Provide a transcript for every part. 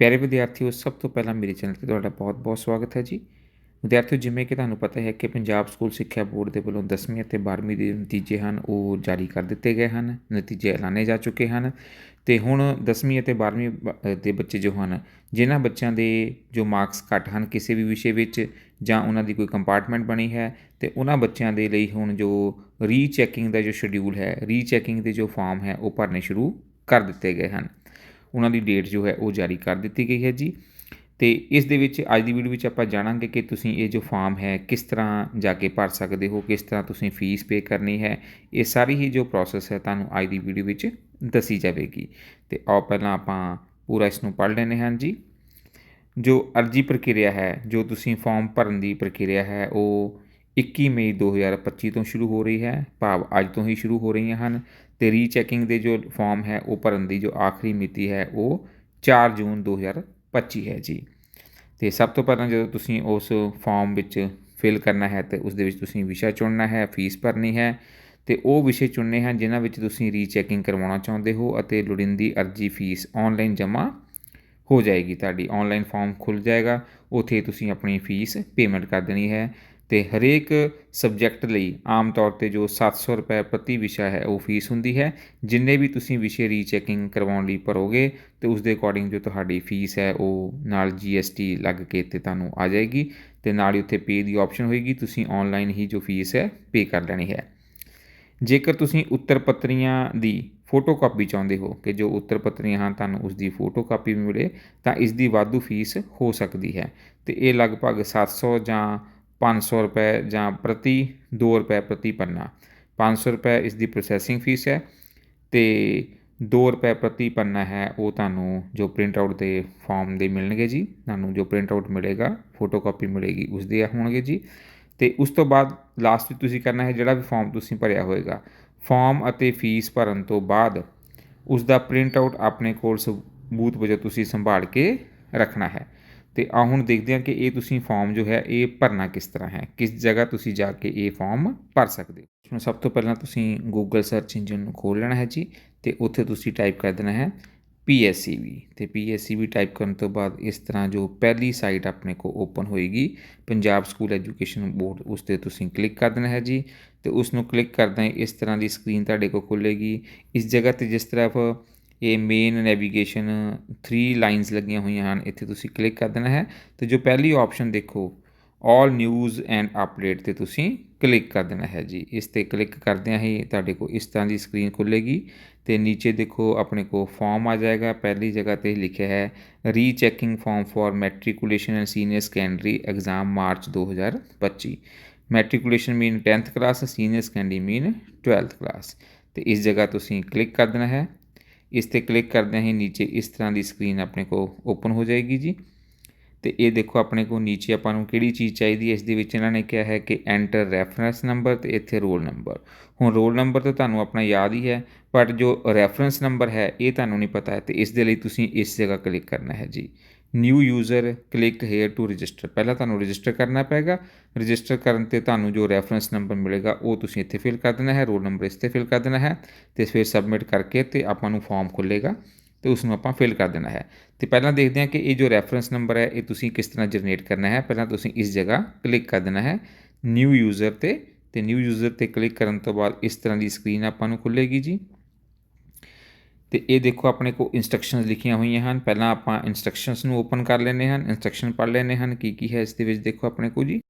ਪਿਆਰੇ ਵਿਦਿਆਰਥੀਓ, ਸਭ ਤੋਂ ਪਹਿਲਾਂ ਮੇਰੇ ਚੈਨਲ ਤੇ ਤੁਹਾਡਾ ਬਹੁਤ-ਬਹੁਤ ਸਵਾਗਤ ਹੈ ਜੀ। ਵਿਦਿਆਰਥੀਓ, ਜਿਵੇਂ ਕਿ ਤੁਹਾਨੂੰ ਪਤਾ ਹੈ ਕਿ ਪੰਜਾਬ ਸਕੂਲ ਸਿੱਖਿਆ ਬੋਰਡ ਦੇ ਵੱਲੋਂ 10ਵੀਂ ਅਤੇ 12ਵੀਂ ਦੇ ਨਤੀਜੇ ਹਨ, ਉਹ ਜਾਰੀ ਕਰ ਦਿੱਤੇ ਗਏ ਹਨ, ਨਤੀਜੇ ਐਲਾਨੇ ਜਾ ਚੁੱਕੇ ਹਨ। ਤੇ ਹੁਣ 10ਵੀਂ ਅਤੇ 12ਵੀਂ ਬ- ਦੇ ਬੱਚੇ ਜੋ ਹਨ, ਜਿਨ੍ਹਾਂ ਬੱਚਿਆਂ ਦੇ ਜੋ ਮਾਰਕਸ ਘੱਟ ਹਨ, ਕਿਸੇ ਵੀ ਵਿਸ਼ੇ ਵਿੱਚ ਜਾਂ ਉਹਨਾਂ ਦੀ ਕੋਈ ਕੰਪਾਰਟਮੈਂਟ ਬਣੀ ਹੈ, ਤੇ ਉਹਨਾਂ ਬੱਚਿਆਂ ਦੇ ਲਈ ਹੁਣ ਜੋ ਰੀਚੈਕਿੰਗ ਦਾ ਜੋ ਸ਼ਡਿਊਲ ਹੈ, ਰੀਚੈਕਿੰਗ ਦੇ ਜੋ ਫਾਰਮ ਹੈ, ਉਹ ਭਰਨੇ ਸ਼ੁਰੂ ਕਰ ਦਿੱਤੇ ਗਏ ਹਨ। ਉਹਨਾਂ ਦੀ ਡੇਟ ਜੋ ਹੈ ਉਹ ਜਾਰੀ ਕਰ ਦਿੱਤੀ ਗਈ ਹੈ ਜੀ। ਤੇ ਇਸ ਦੇ ਵਿੱਚ ਅੱਜ ਦੀ ਵੀਡੀਓ ਵਿੱਚ ਆਪਾਂ ਜਾਣਾਂਗੇ ਕਿ ਤੁਸੀਂ ਇਹ ਜੋ ਫਾਰਮ ਹੈ, ਕਿਸ ਤਰ੍ਹਾਂ ਜਾ ਕੇ ਭਰ ਸਕਦੇ ਹੋ, ਕਿਸ ਤਰ੍ਹਾਂ ਤੁਸੀਂ ਫੀਸ ਪੇ ਕਰਨੀ ਹੈ, ਇਹ ਸਾਰੀ ਹੀ ਜੋ ਪ੍ਰੋਸੈਸ ਹੈ ਤੁਹਾਨੂੰ ਅੱਜ ਦੀ ਵੀਡੀਓ ਵਿੱਚ ਦੱਸੀ ਜਾਵੇਗੀ। ਤੇ ਆਓ ਪਹਿਲਾਂ ਆਪਾਂ ਪੂਰਾ ਇਸ ਨੂੰ ਪੜ੍ਹ ਲੈਂਦੇ ਹਾਂ ਜੀ। ਜੋ ਅਰਜੀ ਪ੍ਰਕਿਰਿਆ ਹੈ, ਜੋ ਤੁਸੀਂ ਫਾਰਮ ਭਰਨ ਦੀ ਪ੍ਰਕਿਰਿਆ ਹੈ, ਉਹ 21 ਮਈ 2025 ਤੋਂ ਸ਼ੁਰੂ ਹੋ ਰਹੀ ਹੈ, ਭਾਵ ਅੱਜ ਤੋਂ ਹੀ ਸ਼ੁਰੂ ਹੋ ਰਹੀਆਂ ਹਨ। ਅਤੇ ਰੀਚੈਕਿੰਗ ਦੇ ਜੋ ਫੋਮ ਹੈ, ਉਹ ਭਰਨ ਦੀ ਜੋ ਆਖਰੀ ਮਿਤੀ ਹੈ, ਉਹ ਚਾਰ ਜੂਨ 2025 ਹੈ ਜੀ। ਅਤੇ ਸਭ ਤੋਂ ਪਹਿਲਾਂ ਜਦੋਂ ਤੁਸੀਂ ਉਸ ਫਾਰਮ ਵਿੱਚ ਫਿਲ ਕਰਨਾ ਹੈ, ਤੇ ਉਸ ਦੇ ਵਿੱਚ ਤੁਸੀਂ ਵਿਸ਼ਾ ਚੁਣਨਾ ਹੈ, ਫੀਸ ਭਰਨੀ ਹੈ, ਤੇ ਉਹ ਵਿਸ਼ੇ ਚੁਣਨੇ ਹਨ ਜਿਨ੍ਹਾਂ ਵਿੱਚ ਤੁਸੀਂ ਰੀਚੈਕਿੰਗ ਕਰਵਾਉਣਾ ਚਾਹੁੰਦੇ ਹੋ ਅਤੇ ਲੋੜੀਂਦੀ ਅਰਜੀ ਫੀਸ ਆਨਲਾਈਨ ਜਮ੍ਹਾਂ ਹੋ ਜਾਏਗੀ। ਤੁਹਾਡੀ ਆਨਲਾਈਨ ਫਾਰਮ ਖੁੱਲ ਜਾਏਗਾ, ਉੱਥੇ ਤੁਸੀਂ ਆਪਣੀ ਫੀਸ ਪੇਮੈਂਟ ਕਰ ਦੇਣੀ ਹੈ। ਅਤੇ ਹਰੇਕ ਸਬਜੈਕਟ ਲਈ ਆਮ ਤੌਰ ਤੇ ਜੋ 700 ਰੁਪਏ ਪ੍ਰਤੀ ਵਿਸ਼ਾ ਹੈ, ਉਹ ਫੀਸ ਹੁੰਦੀ ਹੈ। ਜਿੰਨੇ ਵੀ ਤੁਸੀਂ ਵਿਸ਼ੇ ਰੀਚੈਕਿੰਗ ਕਰਵਾਉਣ ਲਈ ਭਰੋਗੇ ਤੇ ਉਸ ਦੇ ਅਕੋਰਡਿੰਗ ਜੋ ਤੁਹਾਡੀ ਫੀਸ ਹੈ, ਉਹ ਨਾਲ GST ਲੱਗ ਕੇ ਤੇ ਤੁਹਾਨੂੰ ਆ ਜਾਏਗੀ ਤੇ ਨਾਲ ਹੀ ਉੱਥੇ ਪੇ ਦੀ ਆਪਸ਼ਨ ਹੋਏਗੀ। ਤੁਸੀਂ ਆਨਲਾਈਨ ਹੀ ਜੋ ਫੀਸ ਹੈ ਪੇ ਕਰ ਲੈਣੀ ਹੈ। ਜੇਕਰ ਤੁਸੀਂ ਉੱਤਰ ਪੱਤਰੀਆਂ ਦੀ ਫੋਟੋ ਕਾਪੀ ਚਾਹੁੰਦੇ ਹੋ ਕਿ ਜੋ ਉੱਤਰ ਪੱਤਰੀਆਂ ਹਨ, ਤੁਹਾਨੂੰ ਉਸ ਦੀ ਫੋਟੋ ਕਾਪੀ ਵੀ ਮਿਲੇ, ਤਾਂ ਇਸ ਦੀ ਵਾਧੂ ਫੀਸ ਹੋ ਸਕਦੀ ਹੈ। ਤੇ ਇਹ ਲਗਭਗ 700 ਜਾਂ 500 ਰੁਪਏ ਜਾਂ ਪ੍ਰਤੀ 2 ਰੁਪਏ ਪ੍ਰਤੀ ਪੰਨਾ। 500 ਰੁਪਏ ਇਸ ਦੀ ਪ੍ਰੋਸੈਸਿੰਗ ਫੀਸ ਹੈ ਤੇ 2 ਰੁਪਏ ਪ੍ਰਤੀ ਪੰਨਾ ਹੈ ਉਹ ਤੁਹਾਨੂੰ ਜੋ ਪ੍ਰਿੰਟ ਆਊਟ ਦੇ ਫਾਰਮ ਦੇ ਮਿਲਣਗੇ ਜੀ। ਤੁਹਾਨੂੰ ਜੋ ਪ੍ਰਿੰਟ ਆਊਟ ਮਿਲੇਗਾ ਫੋਟੋ ਕਾਪੀ ਮਿਲੇਗੀ ਉਸ ਦੇ ਹੋਣਗੇ ਜੀ। ਤੇ ਉਸ ਤੋਂ ਬਾਅਦ ਲਾਸਟ ਵਿੱਚ ਤੁਸੀਂ ਕਰਨਾ ਹੈ ਜਿਹੜਾ ਵੀ ਫਾਰਮ ਤੁਸੀਂ ਭਰਿਆ ਹੋਏਗਾ। ਫਾਰਮ ਅਤੇ ਫੀਸ ਭਰਨ ਤੋਂ ਬਾਅਦ ਉਸ ਦਾ ਪ੍ਰਿੰਟ ਆਊਟ ਆਪਣੇ ਕੋਲ ਸਬੂਤ ਵਜੋਂ ਤੁਸੀਂ ਸੰਭਾਲ ਕੇ ਰੱਖਣਾ ਹੈ। ਤੇ ਆ ਹੁਣ ਦੇਖਦੇ ਹਾਂ ਕਿ ਇਹ ਤੁਸੀਂ ਫਾਰਮ ਜੋ ਹੈ, ਇਹ ਭਰਨਾ ਕਿਸ ਤਰ੍ਹਾਂ ਹੈ? ਕਿਸ ਜਗ੍ਹਾ ਤੁਸੀਂ ਜਾ ਕੇ ਇਹ ਫਾਰਮ ਭਰ ਸਕਦੇ ਹੋ? ਹੁਣ ਸਭ ਤੋਂ ਪਹਿਲਾਂ ਤੁਸੀਂ ਗੂਗਲ ਸਰਚ ਇੰਜਨ ਨੂੰ ਖੋਲ ਲੈਣਾ ਹੈ ਜੀ ਤੇ ਉੱਥੇ ਤੁਸੀਂ ਟਾਈਪ ਕਰ ਦੇਣਾ ਹੈ PSCB ਤੇ PSCB ਟਾਈਪ ਕਰਨ ਤੋਂ ਬਾਅਦ ਇਸ ਤਰ੍ਹਾਂ ਜੋ ਪਹਿਲੀ ਸਾਈਟ ਆਪਣੇ ਕੋ ਓਪਨ ਹੋਏਗੀ, ਪੰਜਾਬ ਸਕੂਲ ਐਜੂਕੇਸ਼ਨ ਬੋਰਡ ਉਸ ਤੇ ਤੁਸੀਂ ਕਲਿੱਕ ਕਰ ਦੇਣਾ ਹੈ ਜੀ ਤੇ ਉਸ ਨੂੰ ਕਲਿੱਕ ਕਰਦਿਆਂ ਇਸ ਤਰ੍ਹਾਂ ਦੀ ਸਕਰੀਨ ਤੁਹਾਡੇ ਕੋ ਖੁੱਲੇਗੀ ਇਸ ਜਗ੍ਹਾ ਤੇ ਜਿਸ ਤਰ੍ਹਾਂ ਇਹ ਮੇਨ ਨੈਵੀਗੇਸ਼ਨ 3 ਲਾਈਨਸ ਲੱਗੀਆਂ ਹੋਈਆਂ ਹਨ। ਇੱਥੇ ਤੁਸੀਂ ਕਲਿੱਕ ਕਰ ਦੇਣਾ ਹੈ ਤੇ ਜੋ ਪਹਿਲੀ ਆਪਸ਼ਨ ਦੇਖੋ ਆਲ ਨਿਊਜ਼ ਐਂਡ ਅਪਡੇਟ ਤੇ ਤੁਸੀਂ ਕਲਿੱਕ ਕਰ ਦੇਣਾ ਹੈ ਜੀ। ਇਸ ਤੇ ਕਲਿੱਕ ਕਰਦਿਆਂ ਹੀ ਤੁਹਾਡੇ ਕੋਲ ਇਸ ਤਰ੍ਹਾਂ ਦੀ ਸਕਰੀਨ ਖੁੱਲੇਗੀ ਤੇ ਨੀਚੇ ਦੇਖੋ ਆਪਣੇ ਕੋ ਫਾਰਮ ਆ ਜਾਏਗਾ। ਪਹਿਲੀ ਜਗ੍ਹਾ ਤੇ ਲਿਖਿਆ ਹੈ rechecking form for matriculation and senior secondary exam March 2025 matriculation mean 10th class senior secondary mean 12th class ਤੇ ਇਸ ਜਗ੍ਹਾ ਤੁਸੀਂ ਕਲਿੱਕ ਕਰ ਦੇਣਾ ਹੈ। ਇਸ ਤੇ ਕਲਿੱਕ ਕਰਦਿਆਂ ਹੀ ਨੀਚੇ ਇਸ ਤਰ੍ਹਾਂ ਦੀ ਸਕਰੀਨ ਆਪਣੇ ਕੋ ਓਪਨ ਹੋ ਜਾਏਗੀ ਜੀ। ਤੇ ਇਹ ਦੇਖੋ ਆਪਣੇ ਕੋ ਨੀਚੇ ਆਪਾਂ ਨੂੰ ਕਿਹੜੀ ਚੀਜ਼ ਚਾਹੀਦੀ ਹੈ, ਇਸ ਦੇ ਵਿੱਚ ਇਹਨਾਂ ਨੇ ਕਿਹਾ ਹੈ ਕਿ ਐਂਟਰ ਰੈਫਰੈਂਸ ਨੰਬਰ ਤੇ ਇੱਥੇ ਰੋਲ ਨੰਬਰ ਹੁਣ ਰੋਲ ਨੰਬਰ ਤਾਂ ਤੁਹਾਨੂੰ ਆਪਣਾ ਯਾਦ ਹੀ ਹੈ ਬਟ ਜੋ ਰੈਫਰੈਂਸ ਨੰਬਰ ਹੈ, ਇਹ ਤੁਹਾਨੂੰ ਨਹੀਂ ਪਤਾ ਹੈ, ਤੇ ਇਸ ਦੇ ਲਈ ਤੁਸੀਂ ਇਸ ਜਗ੍ਹਾ ਕਲਿੱਕ ਕਰਨਾ ਹੈ ਜੀ। New user click here to register ਪਹਿਲਾਂ ਤੁਹਾਨੂੰ ਰਜਿਸਟਰ ਕਰਨਾ ਪਏਗਾ। ਰਜਿਸਟਰ ਕਰਨ ਤੇ ਤੁਹਾਨੂੰ ਜੋ ਰੈਫਰੈਂਸ ਨੰਬਰ ਮਿਲੇਗਾ, ਉਹ ਤੁਸੀਂ ਇੱਥੇ ਫਿਲ ਕਰ ਦੇਣਾ ਹੈ। ਰੋਲ ਨੰਬਰ ਇਸ ਤੇ ਫਿਲ ਕਰ ਦੇਣਾ ਹੈ ਤੇ ਫਿਰ ਸਬਮਿਟ ਕਰਕੇ ਤੇ ਆਪਾਂ ਨੂੰ ਫਾਰਮ ਖੁੱਲੇਗਾ ਤੇ ਉਸ ਨੂੰ ਆਪਾਂ ਫਿਲ ਕਰ ਦੇਣਾ ਹੈ। ਤੇ ਪਹਿਲਾਂ ਦੇਖਦੇ ਹਾਂ ਕਿ ਇਹ ਜੋ ਰੈਫਰੈਂਸ ਨੰਬਰ ਹੈ, ਇਹ ਤੁਸੀਂ ਕਿਸ ਤਰ੍ਹਾਂ ਜਨਰੇਟ ਕਰਨਾ ਹੈ। ਪਹਿਲਾਂ ਤੁਸੀਂ ਇਸ ਜਗ੍ਹਾ ਕਲਿੱਕ ਕਰ ਦੇਣਾ ਹੈ। ਨਿਊ ਯੂਜ਼ਰ ਤੇ ਤੇ ਨਿਊ ਯੂਜ਼ਰ ਤੇ ਕਲਿੱਕ ਕਰਨ ਤੋਂ ਬਾਅਦ ਇਸ ਤਰ੍ਹਾਂ ਦੀ ਸਕਰੀਨ ਆਪਾਂ ਨੂੰ ਖੁੱਲੇਗੀ ਜੀ। ਤੇ ਇਹ ਦੇਖੋ ਆਪਣੇ ਕੋ ਇਨਸਟਰਕਸ਼ਨਸ ਲਿਖੀਆਂ ਹੋਈਆਂ ਹਨ। ਪਹਿਲਾਂ ਆਪਾਂ ਇਨਸਟਰਕਸ਼ਨਸ ਨੂੰ ਓਪਨ ਕਰ ਲੈਨੇ ਹਨ ਇਨਸਟਰਕਸ਼ਨ ਪੜ੍ਹ ਲੈਨੇ ਹਨ ਕੀ ਕੀ ਹੈ ਇਸ ਦੇ ਵਿੱਚ ਦੇਖੋ ਆਪਣੇ ਕੋ ਜੀ।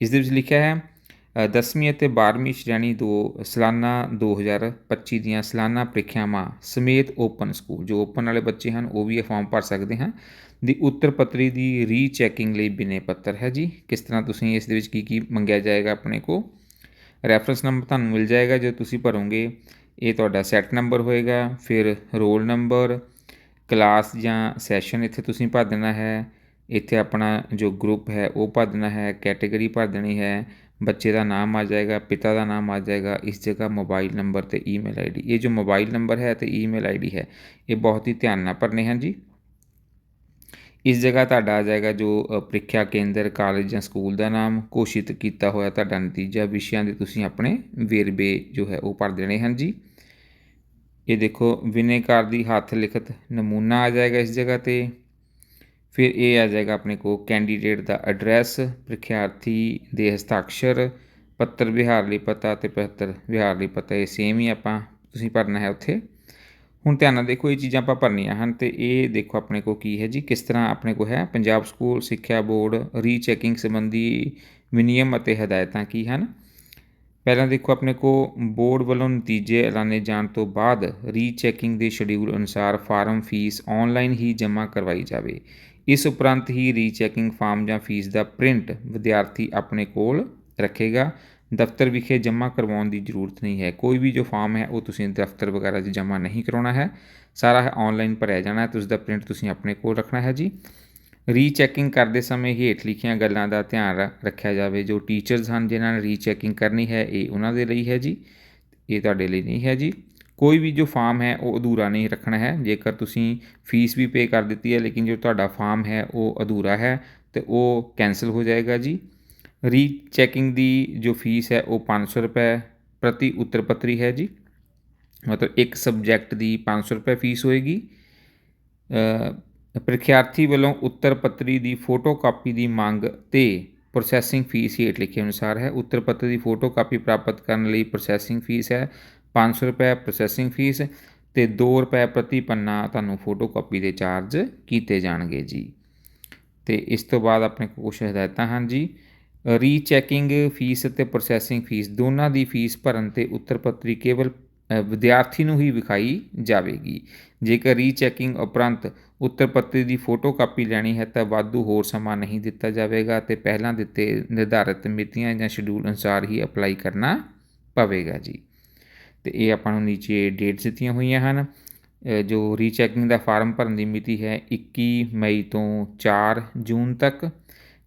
ਇਸ ਦੇ ਵਿੱਚ ਲਿਖਿਆ ਹੈ ਦਸਵੀਂ ਅਤੇ 12ਵੀਂ ਸ਼੍ਰੇਣੀ ਦੋ ਸਾਲਾਨਾ 2025 ਦੀਆਂ ਸਾਲਾਨਾ ਪ੍ਰੀਖਿਆਵਾਂ ਸਮੇਤ ਓਪਨ ਸਕੂਲ ਜੋ ਓਪਨ ਵਾਲੇ ਬੱਚੇ ਹਨ ਉਹ ਵੀ ਇਹ ਫਾਰਮ ਭਰ ਸਕਦੇ ਹਨ ਦੀ ਉੱਤਰ ਪੱਤਰੀ ਦੀ ਰੀਚੈਕਿੰਗ ਲਈ ਬਿਨੇ ਪੱਤਰ ਹੈ ਜੀ। ਕਿਸ ਤਰ੍ਹਾਂ ਤੁਸੀਂ ਇਸ ਦੇ ਵਿੱਚ ਕੀ ਕੀ ਮੰਗਿਆ ਜਾਏਗਾ ਆਪਣੇ ਕੋ ਰੈਫਰੈਂਸ ਨੰਬਰ ਤੁਹਾਨੂੰ ਮਿਲ ਜਾਏਗਾ ਜੋ ਤੁਸੀਂ ਭਰੋਗੇ ਇਹ ਤੁਹਾਡਾ ਸੈੱਟ ਨੰਬਰ ਹੋਏਗਾ, ਫਿਰ ਰੋਲ ਨੰਬਰ ਕਲਾਸ ਜਾਂ ਸੈਸ਼ਨ ਇੱਥੇ ਤੁਸੀਂ ਭਰ ਦੇਣਾ ਹੈ। ਇੱਥੇ ਆਪਣਾ ਜੋ ਗਰੁੱਪ ਹੈ ਉਹ ਭਰ ਦੇਣਾ ਹੈ ਕੈਟਾਗਰੀ ਭਰ ਦੇਣੀ ਹੈ ਬੱਚੇ ਦਾ ਨਾਮ ਆ ਜਾਏਗਾ, ਪਿਤਾ ਦਾ ਨਾਮ ਆ ਜਾਏਗਾ, ਇਸ ਜਗ੍ਹਾ ਮੋਬਾਈਲ ਨੰਬਰ ਤੇ ਈਮੇਲ ਆਈਡੀ ਇਹ ਜੋ ਮੋਬਾਈਲ ਨੰਬਰ ਹੈ ਤੇ ਈਮੇਲ ਆਈਡੀ ਹੈ, ਇਹ ਬਹੁਤ ਹੀ ਧਿਆਨ ਨਾਲ ਭਰਨੇ ਹਨ ਜੀ। ਇਸ ਜਗ੍ਹਾ ਤੁਹਾਡਾ ਆ ਜਾਏਗਾ ਜੋ ਪ੍ਰੀਖਿਆ ਕੇਂਦਰ, ਕਾਲਜ ਜਾਂ ਸਕੂਲ ਦਾ ਨਾਮ ਘੋਸ਼ਿਤ ਕੀਤਾ ਹੋਇਆ ਤੁਹਾਡਾ ਨਤੀਜਾ, ਵਿਸ਼ਿਆਂ ਦੇ ਤੁਸੀਂ ਆਪਣੇ ਵੇਰਵੇ ਜੋ ਹੈ ਉਹ ਭਰ ਦੇਣੇ ਹਨ ਜੀ। ਇਹ ਦੇਖੋ ਵਿਨੇਕਾਰ ਦੀ ਹੱਥ ਲਿਖਤ ਨਮੂਨਾ ਆ ਜਾਏਗਾ ਇਸ ਜਗ੍ਹਾ ਤੇ। ਫਿਰ ਇਹ ਆ ਜਾਏਗਾ ਆਪਣੇ ਕੋਲ ਕੈਂਡੀਡੇਟ ਦਾ ਐਡਰੈਸ ਪ੍ਰੀਖਿਆਰਥੀ ਦੇ ਹਸਤਾਖਰ, ਪੱਤਰ ਵਿਹਾਰ ਲਈ ਪਤਾ ਤੇ ਪੱਤਰ ਵਿਹਾਰ ਲਈ ਪਤਾ, ਇਹ ਸੇਮ ਹੀ ਆਪਾਂ ਤੁਸੀਂ ਭਰਨਾ ਹੈ ਉੱਥੇ। ਹੁਣ ਧਿਆਨ ਨਾਲ ਦੇਖੋ, ਇਹ ਚੀਜ਼ਾਂ ਆਪਾਂ ਭਰਨੀਆਂ ਹਨ ਤੇ ਇਹ ਦੇਖੋ ਆਪਣੇ ਕੋ ਕੀ ਹੈ ਜੀ, ਕਿਸ ਤਰ੍ਹਾਂ ਆਪਣੇ ਕੋ ਹੈ। ਪੰਜਾਬ ਸਕੂਲ ਸਿੱਖਿਆ ਬੋਰਡ ਰੀਚੈਕਿੰਗ ਸੰਬੰਧੀ ਵਿਨਿਯਮ ਅਤੇ ਹਦਾਇਤਾਂ ਕੀ ਹਨ? ਪਹਿਲਾਂ ਦੇਖੋ, ਆਪਣੇ ਕੋ ਬੋਰਡ ਵੱਲੋਂ ਨਤੀਜੇ ਐਲਾਨੇ ਜਾਣ ਤੋਂ ਬਾਅਦ ਰੀਚੈਕਿੰਗ ਦੇ ਸ਼ਡਿਊਲ ਅਨੁਸਾਰ ਫਾਰਮ ਫੀਸ ਆਨਲਾਈਨ ਹੀ ਜਮ੍ਹਾਂ ਕਰਵਾਈ ਜਾਵੇ। ਇਸ ਉਪਰੰਤ ਹੀ ਰੀਚੈਕਿੰਗ ਫਾਰਮ ਜਾਂ ਫੀਸ ਦਾ ਪ੍ਰਿੰਟ ਵਿਦਿਆਰਥੀ ਆਪਣੇ ਕੋਲ ਰੱਖੇਗਾ। ਦਫ਼ਤਰ ਵਿਖੇ ਜਮ੍ਹਾਂ ਕਰਵਾਉਣ ਦੀ ਜ਼ਰੂਰਤ ਨਹੀਂ ਹੈ। ਕੋਈ ਵੀ ਜੋ ਫਾਰਮ ਹੈ, ਉਹ ਤੁਸੀਂ ਦਫ਼ਤਰ ਵਗੈਰਾ 'ਚ ਜਮ੍ਹਾਂ ਨਹੀਂ ਕਰਾਉਣਾ ਹੈ। ਸਾਰਾ ਹੈ ਆਨਲਾਈਨ ਭਰਿਆ ਜਾਣਾ ਹੈ ਤੁਸੀਂ ਦਾ ਪ੍ਰਿੰਟ ਤੁਸੀਂ ਆਪਣੇ ਕੋਲ ਰੱਖਣਾ ਹੈ ਜੀ। ਰੀਚੈਕਿੰਗ ਕਰਦੇ ਸਮੇਂ ਹੇਠ ਲਿਖੀਆਂ ਗੱਲਾਂ ਦਾ ਧਿਆਨ ਰ- ਰੱਖਿਆ ਜਾਵੇ। ਜੋ ਟੀਚਰਸ ਹਨ, ਜਿਨ੍ਹਾਂ ਨੇ ਰੀਚੈਕਿੰਗ ਕਰਨੀ ਹੈ, ਇਹ ਉਹਨਾਂ ਦੇ ਲਈ ਹੈ ਜੀ। ਇਹ ਤੁਹਾਡੇ ਲਈ ਨਹੀਂ ਹੈ ਜੀ। ਕੋਈ ਵੀ ਜੋ ਫਾਰਮ ਹੈ, ਉਹ ਅਧੂਰਾ ਨਹੀਂ ਰੱਖਣਾ ਹੈ। ਜੇਕਰ ਤੁਸੀਂ ਫੀਸ ਵੀ ਪੇ ਕਰ ਦਿੱਤੀ ਹੈ, ਲੇਕਿਨ ਜੋ ਤੁਹਾਡਾ ਫਾਰਮ ਹੈ, ਉਹ ਅਧੂਰਾ ਹੈ, ਤੇ ਉਹ ਕੈਨਸਲ ਹੋ ਜਾਏਗਾ ਜੀ। ਰੀਚੈਕਿੰਗ ਦੀ ਜੋ ਫੀਸ ਹੈ, ਉਹ 500 ਰੁਪਏ ਪ੍ਰਤੀ ਉੱਤਰ ਪੱਤਰੀ ਹੈ ਜੀ। ਮਤਲਬ ਇੱਕ ਸਬਜੈਕਟ ਦੀ 500 ਰੁਪਏ ਫੀਸ ਹੋਏਗੀ। ਪ੍ਰੀਖਿਆਰਥੀ ਵੱਲੋਂ ਉੱਤਰ ਪੱਤਰੀ ਦੀ ਫੋਟੋ ਕਾਪੀ ਦੀ ਮੰਗ ਤੇ ਪ੍ਰੋਸੈਸਿੰਗ ਫੀਸ ਹੇਠ ਲਿਖੇ ਅਨੁਸਾਰ ਹੈ। ਉੱਤਰ ਪੱਤਰ ਦੀ ਫੋਟੋ ਕਾਪੀ ਪ੍ਰਾਪਤ ਕਰਨ ਲਈ ਪ੍ਰੋਸੈਸਿੰਗ ਫੀਸ ਹੈ। 500 ਰੁਪਏ ਪ੍ਰੋਸੈਸਿੰਗ ਫੀਸ ਤੇ 2 ਰੁਪਏ ਪ੍ਰਤੀ ਪੰਨਾ ਤੁਹਾਨੂੰ ਫੋਟੋ ਕਾਪੀ ਦੇ ਚਾਰਜ ਕੀਤੇ ਜਾਣਗੇ ਜੀ। ਤੇ ਇਸ ਤੋਂ ਬਾਅਦ ਆਪਣੇ ਕੋਲ ਕੁਝ ਹਦਾਇਤਾਂ ਹਨ ਜੀ। ਰੀਚੈਕਿੰਗ ਫੀਸ ਅਤੇ ਪ੍ਰੋਸੈਸਿੰਗ ਫੀਸ ਦੋਨਾਂ ਦੀ ਫੀਸ ਭਰਨ ਤੇ ਉੱਤਰ ਪੱਤਰੀ ਕੇਵਲ ਵਿਦਿਆਰਥੀ ਨੂੰ ਹੀ ਵਿਖਾਈ ਜਾਵੇਗੀ। ਜੇਕਰ ਰੀਚੈਕਿੰਗ ਉਪਰੰਤ ਉੱਤਰ ਪੱਤਰੀ ਦੀ ਫੋਟੋ ਕਾਪੀ ਲੈਣੀ ਹੈ ਤਾਂ ਵਾਧੂ ਹੋਰ ਸਮਾਂ ਨਹੀਂ ਦਿੱਤਾ ਜਾਵੇਗਾ ਤੇ ਪਹਿਲਾਂ ਦਿੱਤੇ ਨਿਰਧਾਰਿਤ ਮਿਤੀਆਂ ਜਾਂ ਸ਼ਡਿਊਲ ਅਨੁਸਾਰ ਹੀ ਅਪਲਾਈ ਕਰਨਾ ਪਵੇਗਾ ਜੀ। ਤੇ ਇਹ ਆਪਾਂ ਨੂੰ ਨੀਚੇ ਡੇਟਸ ਦਿੱਤੀਆਂ ਹੋਈਆਂ ਹਨ। ਜੋ ਰੀਚੈਕਿੰਗ ਦਾ ਫਾਰਮ ਭਰਨ ਦੀ ਮਿਤੀ ਹੈ 21 ਮਈ ਤੋਂ 4 ਜੂਨ ਤੱਕ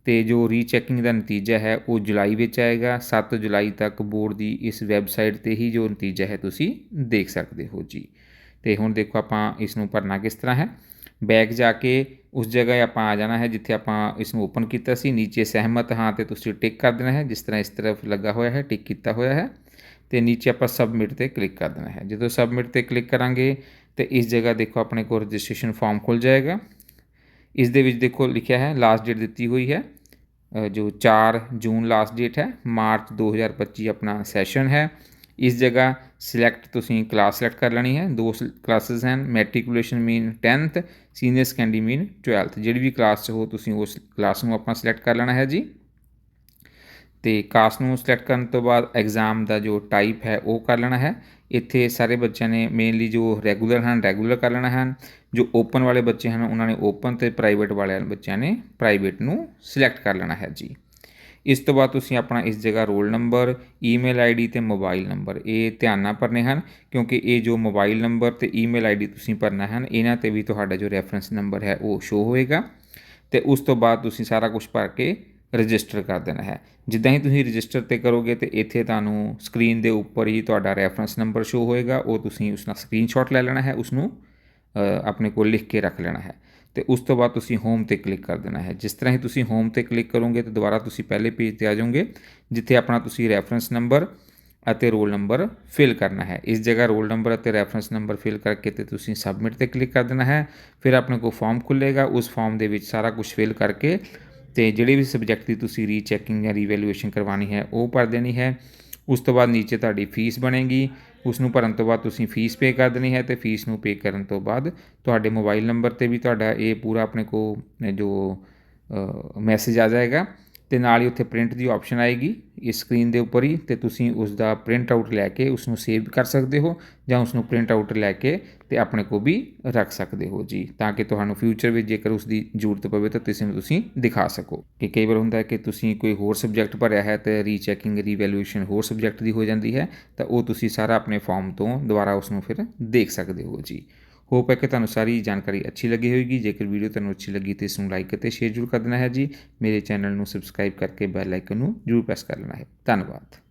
ਤੇ ਜੋ ਰੀਚੈਕਿੰਗ ਦਾ ਨਤੀਜਾ ਹੈ ਉਹ ਜੁਲਾਈ ਵਿੱਚ ਆਏਗਾ। 7 ਜੁਲਾਈ ਤੱਕ ਬੋਰਡ ਦੀ ਇਸ ਵੈਬਸਾਈਟ ਤੇ ਹੀ ਜੋ ਨਤੀਜਾ ਹੈ ਤੁਸੀਂ ਦੇਖ ਸਕਦੇ ਹੋ ਜੀ। ਤੇ ਹੁਣ ਦੇਖੋ ਆਪਾਂ ਇਸ ਨੂੰ ਭਰਨਾ ਕਿਸ ਤਰ੍ਹਾਂ ਹੈ। ਬੈਕ ਜਾ ਕੇ ਉਸ ਜਗ੍ਹਾ ਆਪਾਂ ਆ ਜਾਣਾ ਹੈ ਜਿੱਥੇ ਆਪਾਂ ਇਸ ਨੂੰ ਓਪਨ ਕੀਤਾ ਸੀ। ਨੀਚੇ ਸਹਿਮਤ ਹਾਂ ਤੇ ਤੁਸੀਂ ਟਿਕ ਕਰ ਦੇਣਾ ਹੈ ਜਿਸ ਤਰ੍ਹਾਂ ਇਸ ਤਰਫ ਲੱਗਾ ਹੋਇਆ ਹੈ ਟਿਕ ਕੀਤਾ ਹੋਇਆ ਹੈ। ਤੇ ਨੀਚੇ ਆਪਾਂ ਸਬਮਿਟ ਤੇ ਕਲਿੱਕ ਕਰ ਦੇਣਾ ਹੈ। ਜਦੋਂ ਸਬਮਿਟ ਤੇ ਕਲਿੱਕ ਕਰਾਂਗੇ ਤੇ ਇਸ ਜਗ੍ਹਾ ਦੇਖੋ ਆਪਣੇ ਕੋਲ ਰਜਿਸਟ੍ਰੇਸ਼ਨ ਫਾਰਮ ਖੁੱਲ ਜਾਏਗਾ। ਇਸ ਦੇ ਵਿੱਚ ਦੇਖੋ ਲਿਖਿਆ ਹੈ ਲਾਸਟ ਡੇਟ ਦਿੱਤੀ ਹੋਈ ਹੈ। ਜੋ 4 ਜੂਨ ਲਾਸਟ ਡੇਟ ਹੈ, ਮਾਰਚ 2025 ਆਪਣਾ ਸੈਸ਼ਨ ਹੈ। ਇਸ ਜਗ੍ਹਾ ਸਿਲੈਕਟ ਤੁਸੀਂ ਕਲਾਸ ਸਿਲੈਕਟ ਕਰ ਲੈਣੀ ਹੈ। ਦੋ ਕਲਾਸਿਸ ਹਨ ਮੈਟ੍ਰਿਕੂਲੇਸ਼ਨ mean 10th senior secondary mean 12th ਜਿਹੜੀ ਵੀ ਕਲਾਸ 'ਚ ਹੋ ਤੁਸੀਂ ਉਸ ਕਲਾਸ ਨੂੰ ਆਪਣਾ ਸਿਲੈਕਟ ਕਰ ਲੈਣਾ ਹੈ ਜੀ। ਤੇ ਕਾਸਟ ਨੂੰ ਸਿਲੈਕਟ ਕਰਨ ਤੋਂ ਬਾਅਦ ਐਗਜ਼ਾਮ ਦਾ ਜੋ ਟਾਈਪ ਹੈ ਉਹ ਕਰ ਲੈਣਾ ਹੈ। ਇੱਥੇ ਸਾਰੇ ਬੱਚਿਆਂ ਨੇ ਮੇਨਲੀ ਜੋ ਰੈਗੂਲਰ ਹਨ ਰੈਗੂਲਰ ਕਰ ਲੈਣਾ ਹਨ। ਜੋ ਓਪਨ ਵਾਲੇ ਬੱਚੇ ਹਨ, ਉਹਨਾਂ ਨੇ ਓਪਨ ਤੇ ਪ੍ਰਾਈਵੇਟ ਵਾਲੇ ਬੱਚਿਆਂ ਨੇ ਪ੍ਰਾਈਵੇਟ ਨੂੰ ਸਿਲੈਕਟ ਕਰ ਲੈਣਾ ਹੈ ਜੀ। ਇਸ ਤੋਂ ਬਾਅਦ ਤੁਸੀਂ ਆਪਣਾ ਇਸ ਜਗ੍ਹਾ ਰੋਲ ਨੰਬਰ ਈਮੇਲ ਆਈਡੀ ਤੇ ਮੋਬਾਈਲ ਨੰਬਰ ਇਹ ਧਿਆਨ ਨਾਲ ਭਰਨੇ ਹਨ, ਕਿਉਂਕਿ ਇਹ ਜੋ ਮੋਬਾਈਲ ਨੰਬਰ ਤੇ ਈਮੇਲ ਆਈਡੀ ਤੁਸੀਂ ਭਰਨਾ ਹਨ, ਇਹਨਾਂ ਤੇ ਵੀ ਤੁਹਾਡਾ ਜੋ ਰੈਫਰੈਂਸ ਨੰਬਰ ਹੈ ਉਹ ਸ਼ੋ ਹੋਏਗਾ। ਤੇ ਉਸ ਤੋਂ ਬਾਅਦ ਤੁਸੀਂ ਸਾਰਾ ਕੁਝ ਭਰ ਕੇ ਰਜਿਸਟਰ ਕਰ ਦੇਣਾ ਹੈ। ਜਿੱਦਾਂ ਹੀ ਤੁਸੀਂ ਰਜਿਸਟਰ ਤੇ ਕਰੋਗੇ ਤੇ ਇੱਥੇ ਤੁਹਾਨੂੰ ਸਕਰੀਨ ਦੇ ਉੱਪਰ ਹੀ ਤੁਹਾਡਾ ਰੈਫਰੈਂਸ ਨੰਬਰ ਸ਼ੋ ਹੋਏਗਾ। ਉਹ ਤੁਸੀਂ ਉਸ ਨਾਲ ਸਕਰੀਨਸ਼ਾਟ ਲੈ ਲੈਣਾ ਹੈ ਉਸ ਨੂੰ ਆਪਣੇ ਕੋਲ ਲਿਖ ਕੇ ਰੱਖ ਲੈਣਾ ਹੈ। ਤੇ ਉਸ ਤੋਂ ਬਾਅਦ ਤੁਸੀਂ ਹੋਮ ਤੇ ਕਲਿੱਕ ਕਰ ਦੇਣਾ ਹੈ। ਜਿਸ ਤਰ੍ਹਾਂ ਹੀ ਤੁਸੀਂ ਹੋਮ ਤੇ ਕਲਿੱਕ ਕਰੋਗੇ ਤੇ ਦੁਬਾਰਾ ਤੁਸੀਂ ਪਹਿਲੇ ਪੇਜ ਤੇ ਆ ਜਾਓਗੇ, ਜਿੱਥੇ ਆਪਣਾ ਤੁਸੀਂ ਰੈਫਰੈਂਸ ਨੰਬਰ ਅਤੇ ਰੋਲ ਨੰਬਰ ਫਿਲ ਕਰਨਾ ਹੈ। ਇਸ ਜਗ੍ਹਾ ਰੋਲ ਨੰਬਰ ਅਤੇ ਰੈਫਰੈਂਸ ਨੰਬਰ ਫਿਲ ਕਰਕੇ ਤੇ ਤੁਸੀਂ ਸਬਮਿਟ ਤੇ ਕਲਿੱਕ ਕਰ ਦੇਣਾ ਹੈ। ਫਿਰ ਆਪਣੇ ਕੋਲ ਫਾਰਮ ਖੁੱਲੇਗਾ ਉਸ ਫਾਰਮ ਦੇ ਵਿੱਚ ਸਾਰਾ ਕੁਝ ਫਿਲ ਕਰਕੇ ਤੇ ਜਿਹੜੇ ਵੀ ਸਬਜੈਕਟ ਦੀ ਤੁਸੀਂ ਰੀਚੈਕਿੰਗ ਜਾਂ ਰੀਵੈਲੂਏਸ਼ਨ ਕਰਵਾਉਣੀ ਹੈ, ਉਹ ਭਰ ਦੇਣੀ ਹੈ। ਉਸ ਤੋਂ ਬਾਅਦ ਨੀਚੇ ਤੁਹਾਡੀ ਫੀਸ ਬਣੇਗੀ। ਉਸ ਨੂੰ ਭਰਨ ਤੋਂ ਬਾਅਦ ਤੁਸੀਂ ਫੀਸ ਪੇ ਕਰ ਦੇਣੀ ਹੈ ਤੇ ਫੀਸ ਨੂੰ ਪੇ ਕਰਨ ਤੋਂ ਬਾਅਦ ਤੁਹਾਡੇ ਮੋਬਾਈਲ ਨੰਬਰ ਤੇ ਵੀ ਤੁਹਾਡਾ ਇਹ ਪੂਰਾ ਆਪਣੇ ਕੋ ਜੋ ਮੈਸੇਜ ਆ ਜਾਏਗਾ। ਤੇ ਨਾਲ ਹੀ ਉੱਥੇ ਪ੍ਰਿੰਟ ਦੀ ਆਪਸ਼ਨ ਆਏਗੀ ਇਸ ਸਕਰੀਨ ਦੇ ਉੱਪਰ ਹੀ, ਤੇ ਤੁਸੀਂ ਉਸ ਦਾ ਪ੍ਰਿੰਟ ਆਊਟ ਲੈ ਕੇ ਉਸ ਨੂੰ ਸੇਵ ਕਰ ਸਕਦੇ ਹੋ, ਜਾਂ ਉਸ ਨੂੰ ਪ੍ਰਿੰਟ ਆਊਟ ਲੈ ਕੇ ਤੇ ਆਪਣੇ ਕੋ ਵੀ ਰੱਖ ਸਕਦੇ ਹੋ ਜੀ, ਤਾਂ ਕਿ ਤੁਹਾਨੂੰ ਫਿਊਚਰ ਵਿੱਚ ਜੇਕਰ ਉਸ ਦੀ ਜ਼ਰੂਰਤ ਪਵੇ ਤਾਂ ਤੁਸੀਂ ਨੂੰ ਤੁਸੀਂ ਦਿਖਾ ਸਕੋ। ਕਿ ਕਈ ਵਾਰ ਹੁੰਦਾ ਹੈ ਕਿ ਤੁਸੀਂ ਕੋਈ ਹੋਰ ਸਬਜੈਕਟ ਭਰਿਆ ਹੈ ਤੇ ਰੀਚੈਕਿੰਗ ਰੀਵੈਲੂਏਸ਼ਨ ਹੋਰ ਸਬਜੈਕਟ ਦੀ ਹੋ ਜਾਂਦੀ ਹੈ, ਤਾਂ ਉਹ ਤੁਸੀਂ ਸਾਰਾ ਆਪਣੇ ਫਾਰਮ ਤੋਂ ਦੁਬਾਰਾ ਉਸ ਨੂੰ ਫਿਰ ਦੇਖ ਸਕਦੇ ਹੋ ਜੀ। ਹੋਪ ਹੈ ਕਿ ਤੁਹਾਨੂੰ ਸਾਰੀ ਜਾਣਕਾਰੀ ਅੱਛੀ ਲੱਗੀ ਹੋਵੇਗੀ ਜੇਕਰ ਵੀਡੀਓ ਤੁਹਾਨੂੰ ਅੱਛੀ ਲੱਗੀ ਤਾਂ ਇਸ ਨੂੰ ਲਾਈਕ ਅਤੇ ਸ਼ੇਅਰ ਜ਼ਰੂਰ ਕਰ ਦੇਣਾ ਹੈ ਜੀ। ਮੇਰੇ ਚੈਨਲ ਨੂੰ ਸਬਸਕ੍ਰਾਈਬ ਕਰਕੇ ਬੈਲ ਆਈਕਨ ਨੂੰ ਜ਼ਰੂਰ ਪ੍ਰੈਸ ਕਰ ਲੈਣਾ ਹੈ। ਧੰਨਵਾਦ।